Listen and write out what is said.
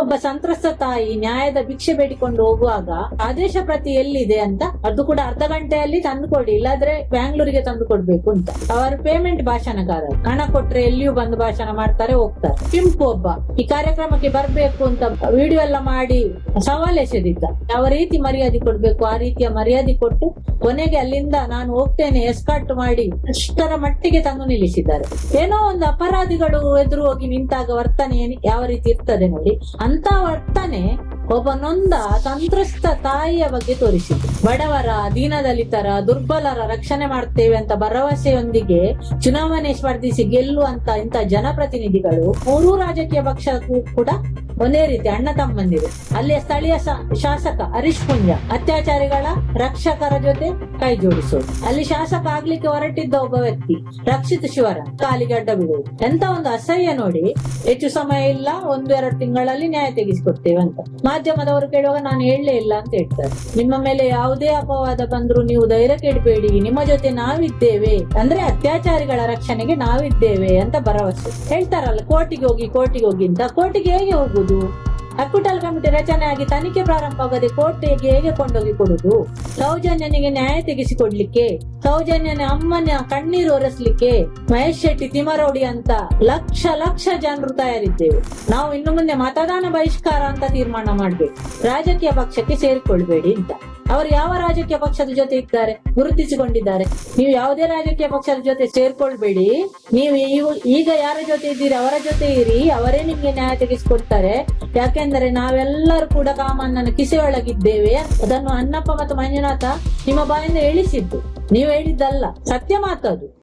ಒಬ್ಬ ಸಂತ್ರಸ್ತ ತಾಯಿ ನ್ಯಾಯದ ಭಿಕ್ಷೆ ಬೇಡಿಕೊಂಡು ಹೋಗುವಾಗ ಆದೇಶ ಪ್ರತಿ ಎಲ್ಲಿದೆ ಅಂತ ಅದು ಕೂಡ ಅರ್ಧ ಗಂಟೆಯಲ್ಲಿ ತಂದು ಕೊಡಿ ಇಲ್ಲಾದ್ರೆ ಬ್ಯಾಂಗ್ಳೂರಿಗೆ ತಂದು ಕೊಡ್ಬೇಕು ಅಂತ. ಅವರು ಪೇಮೆಂಟ್ ಭಾಷಣಕಾರ ಹಣ ಕೊಟ್ರೆ ಎಲ್ಲಿಯೂ ಬಂದು ಭಾಷಣ ಮಾಡ್ತಾರೆ, ಹೋಗ್ತಾರೆ. ಪಿಂಪು ಒಬ್ಬ. ಈ ಕಾರ್ಯಕ್ರಮಕ್ಕೆ ಬರ್ಬೇಕು ಅಂತ ವಿಡಿಯೋ ಎಲ್ಲ ಮಾಡಿ ಸವಾಲ್ ಎಸೆದಿದ್ದ. ಯಾವ ರೀತಿ ಮರ್ಯಾದೆ ಕೊಡ್ಬೇಕು, ಆ ರೀತಿಯ ಮರ್ಯಾದೆ ಕೊಟ್ಟು ಕೊನೆಗೆ ಅಲ್ಲಿಂದ ನಾನು ಹೋಗ್ತೇನೆ ಎಸ್ಕಾಟ್ ಮಾಡಿ ಅಷ್ಟರ ಮಟ್ಟಿಗೆ ತಂದು ನಿಲ್ಲಿಸಿದ್ದಾರೆ. ಏನೋ ಒಂದು ಅಪರಾಧಿಗಳು ಎದುರು ಹೋಗಿ ನಿಂತಾಗ ವರ್ತನೆ ಯಾವ ರೀತಿ ಇರ್ತದೆ ನೋಡಿ. ಅಂತ ವರ್ತನೆ ಒಬ್ಬ ನೊಂದ ಸಂತ್ರಸ್ತ ತಾಯಿಯ ಬಗ್ಗೆ ತೋರಿಸಿತು ಬಡವರ ದೀನದಲಿತರ, ದುರ್ಬಲರ ರಕ್ಷಣೆ ಮಾಡ್ತೇವೆ ಅಂತ ಭರವಸೆಯೊಂದಿಗೆ ಚುನಾವಣೆ ಸ್ಪರ್ಧಿಸಿ ಗೆಲ್ಲುವಂತ ಇಂಥ ಜನಪ್ರತಿನಿಧಿಗಳು ಮೂರೂ ರಾಜಕೀಯ ಪಕ್ಷಕ್ಕೂ ಕೂಡ ಒಂದೇ ರೀತಿ ಅಣ್ಣ ತಮ್ಮಂದಿರು. ಅಲ್ಲಿಯ ಸ್ಥಳೀಯ ಶಾಸಕ ಹರೀಶ್ ಪುಂಜ. ಅತ್ಯಾಚಾರಿಗಳ ರಕ್ಷಕರ ಜೊತೆ ಕೈ ಜೋಡಿಸೋದು. ಅಲ್ಲಿ ಶಾಸಕ ಆಗ್ಲಿಕ್ಕೆ ಹೊರಟಿದ್ದ ಒಬ್ಬ ವ್ಯಕ್ತಿ, ರಕ್ಷಿತ್ ಶಿವರ, ಕಾಲಿಗೆ ಅಡ್ಡ ಬೀಳುವುದು. ಎಂತ ಒಂದು ಅಸಹ್ಯ ನೋಡಿ, ಹೆಚ್ಚು ಸಮಯ ಇಲ್ಲ ಒಂದು ಎರಡು ತಿಂಗಳಲ್ಲಿ ನ್ಯಾಯ ತೆಗೆಸಿಕೊಡ್ತೇವೆ ಅಂತ. ಮಾಧ್ಯಮದವರು ಕೇಳುವಾಗ ನಾನು ಹೇಳಲೇ ಇಲ್ಲ ಅಂತ ಹೇಳ್ತಾರೆ. ನಿಮ್ಮ ಮೇಲೆ ಯಾವುದೇ ಅಪವಾದ ಬಂದ್ರು ನೀವು ಧೈರ್ಯ ಕೆಡಬೇಡಿ ನಿಮ್ಮ ಜೊತೆ ನಾವಿದ್ದೇವೆ. ಅಂದ್ರೆ ಅತ್ಯಾಚಾರಿಗಳ ರಕ್ಷಣೆಗೆ ನಾವಿದ್ದೇವೆ ಅಂತ ಭರವಸೆ. ಹೇಳ್ತಾರಲ್ಲ, ಕೋರ್ಟಿಗೆ ಹೋಗಿ ಕೋರ್ಟಿಗೆ ಹೋಗಿ ಅಂತ. ಕೋರ್ಟಿಗೆ ಹೇಗೆ ಹೋಗುದು ಅಕ್ವಿಟಲ್ ಕಮಿಟಿ ರಚನೆಯಾಗಿ ತನಿಖೆ ಪ್ರಾರಂಭವಾಗದೆ ಕೋರ್ಟಿಗೆ ಹೇಗೆ ಕೊಂಡೋಗಿ ಕೊಡುದು ಸೌಜನ್ಯನಿಗೆ ನ್ಯಾಯ ತೆಗೆಸಿಕೊಡ್ಲಿಕ್ಕೆ, ಸೌಜನ್ಯನ ಅಮ್ಮನ ಕಣ್ಣೀರು ಒರೆಸ್ಲಿಕ್ಕೆ ಮಹೇಶ್ ಶೆಟ್ಟಿ ತಿಮರೌಡಿ ಅಂತ ಲಕ್ಷ ಲಕ್ಷ ಜನರು ತಯಾರಿದ್ದೇವೆ. ನಾವು ಇನ್ನು ಮುಂದೆ ಮತದಾನ ಬಹಿಷ್ಕಾರ ಅಂತ ತೀರ್ಮಾನ ಮಾಡ್ಬೇಕು. ರಾಜಕೀಯ ಪಕ್ಷಕ್ಕೆ ಸೇರಿಕೊಳ್ಬೇಡಿ ಅಂತ. ಅವರು ಯಾವ ರಾಜಕೀಯ ಪಕ್ಷದ ಜೊತೆ ಇದ್ದಾರೆ? ಗುರುತಿಸಿಕೊಂಡಿದ್ದಾರೆ. ನೀವು ಯಾವುದೇ ರಾಜಕೀಯ ಪಕ್ಷದ ಜೊತೆ ಸೇರ್ಕೊಳ್ಬೇಡಿ. ನೀವು ಈಗ ಯಾರ ಜೊತೆ ಇದ್ದೀರಿ? ಅವರ ಜೊತೆ ಇರಿ. ಅವರೇ ನಿಮ್ಗೆ ನ್ಯಾಯ ತೆಗೆಸಿಕೊಡ್ತಾರೆ. ಯಾಕೆಂದರೆ ನಾವೆಲ್ಲರೂ ಕೂಡ ಕಾಮಣ್ಣನ ಕಿಸೆಯೊಳಗಿದ್ದೇವೆ. ಅದನ್ನು ಅನ್ನಪ್ಪ ಮತ್ತು ಮಂಜುನಾಥ ನಿಮ್ಮ ಬಾಯಿಂದ ಹೇಳಿಸಿದ್ದು. ನೀವು ಹೇಳಿದ್ದಲ್ಲ. ಸತ್ಯ ಮಾತದು.